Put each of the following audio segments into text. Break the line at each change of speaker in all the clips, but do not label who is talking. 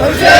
문제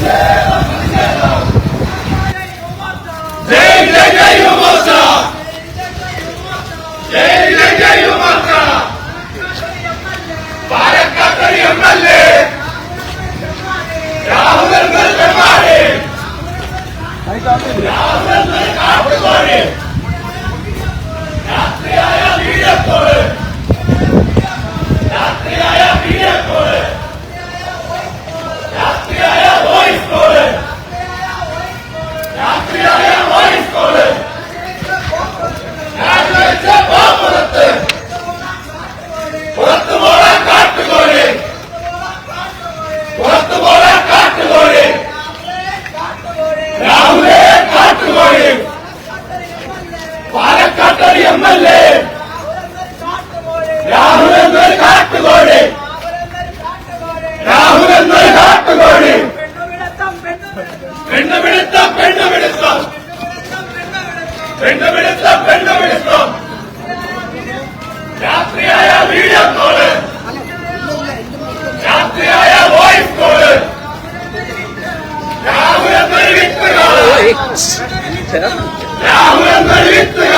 Yeah! പാലക്കാട്ടൊരു M L A. Rahul എന്നൊരു കാട്ടുകോഴി. രാഹുൽ എന്നൊരു കാട്ടുകോഴി. പെണ്ണുപിടുത്തം പെണ്ണുപിടുത്തം പെണ്ണുപിടുത്തം പെണ്ണുപിടുത്തം രാത്രിയായ വീഡിയോ കോൾ. രാത്രിയായ വോയിസ് കോൾ. രാഹുൽ എന്നൊരു വിത്തുകാള രാഹുൽ എന്നൊരു വിത്തുകാള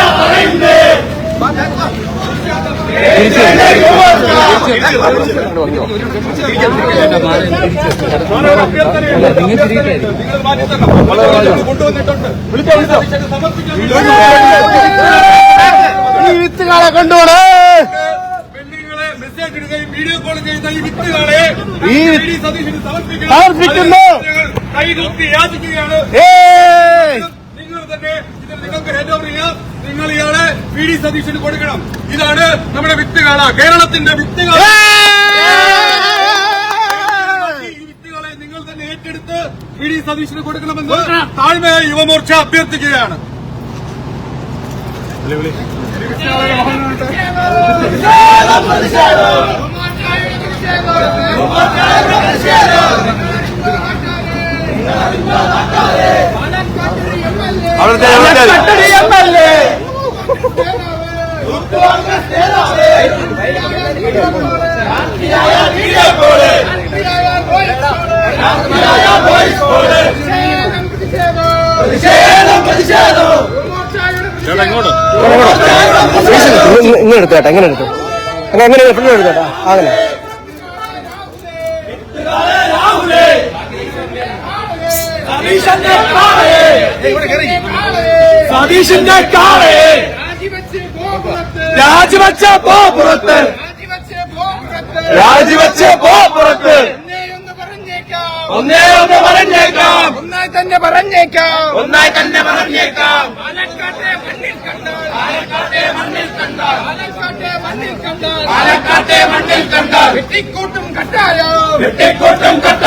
ഈ വിത്തുകാളെ കൊണ്ടുപോണേ
വീഡിയോ കോൾ ചെയ്ത ഈ വിത്തുകളെ.
സമർപ്പിക്കുന്നു.
അതിന് കൈകൂപ്പി യാചിക്കുകയാണ് നിങ്ങൾ തന്നെ നിങ്ങൾക്ക് ഹെഡ് ഓവർ ചെയ്യാം നിങ്ങൾ ഇയാളെ വി ഡി സതീശന് കൊടുക്കണം. ഇതാണ് നമ്മുടെ വിത്തുകാള. കേരളത്തിന്റെ വിത്തുകാള. ഈ വിത്തുകളെ നിങ്ങൾ തന്നെ ഏറ്റെടുത്ത് വി ഡി സതീശന് കൊടുക്കണമെന്ന് താഴ്മയായി യുവമോർച്ച അഭ്യർത്ഥിക്കുകയാണ്.
പാലക്കാട്ടൊരു എം എൽ എ രാത്രിയായ വീഡിയോ കോൾ രാത്രിയായ വോയിസ് കോൾ പ്രതിഷേധം പ്രതിഷേധം
ഇങ്ങനെ എടുത്തു കേട്ടോ ഇങ്ങനെ എടുത്തു. അങ്ങനെ എങ്ങനെ എപ്പോഴും എടുത്തു കേട്ടോ അങ്ങനെ
സതീശന്റെ കാളേ രാജിവെച്ച പോ പുറത്ത്. രാജിവെച്ച പോ പുറത്ത്. ഒന്നേ ഒന്ന് പറഞ്ഞേക്കാം.
ഒന്നായി തന്നെ പറഞ്ഞേക്കാം.
ഒന്നായി തന്നെ പറഞ്ഞേക്കാം.
പാലക്കാട്ടെ മണ്ണിൽ കണ്ടാൽ.
പാലക്കാട്ടെ മണ്ണിൽ കണ്ടാൽ.
പാലക്കാട്ടെ മണ്ണിൽ കണ്ടാൽ.
പാലക്കാട്ടെ മണ്ണിൽ കണ്ടാൽ.
വെട്ടിക്കൂട്ടും കട്ടായോ
വെട്ടിക്കൂട്ടും കട്ടായോ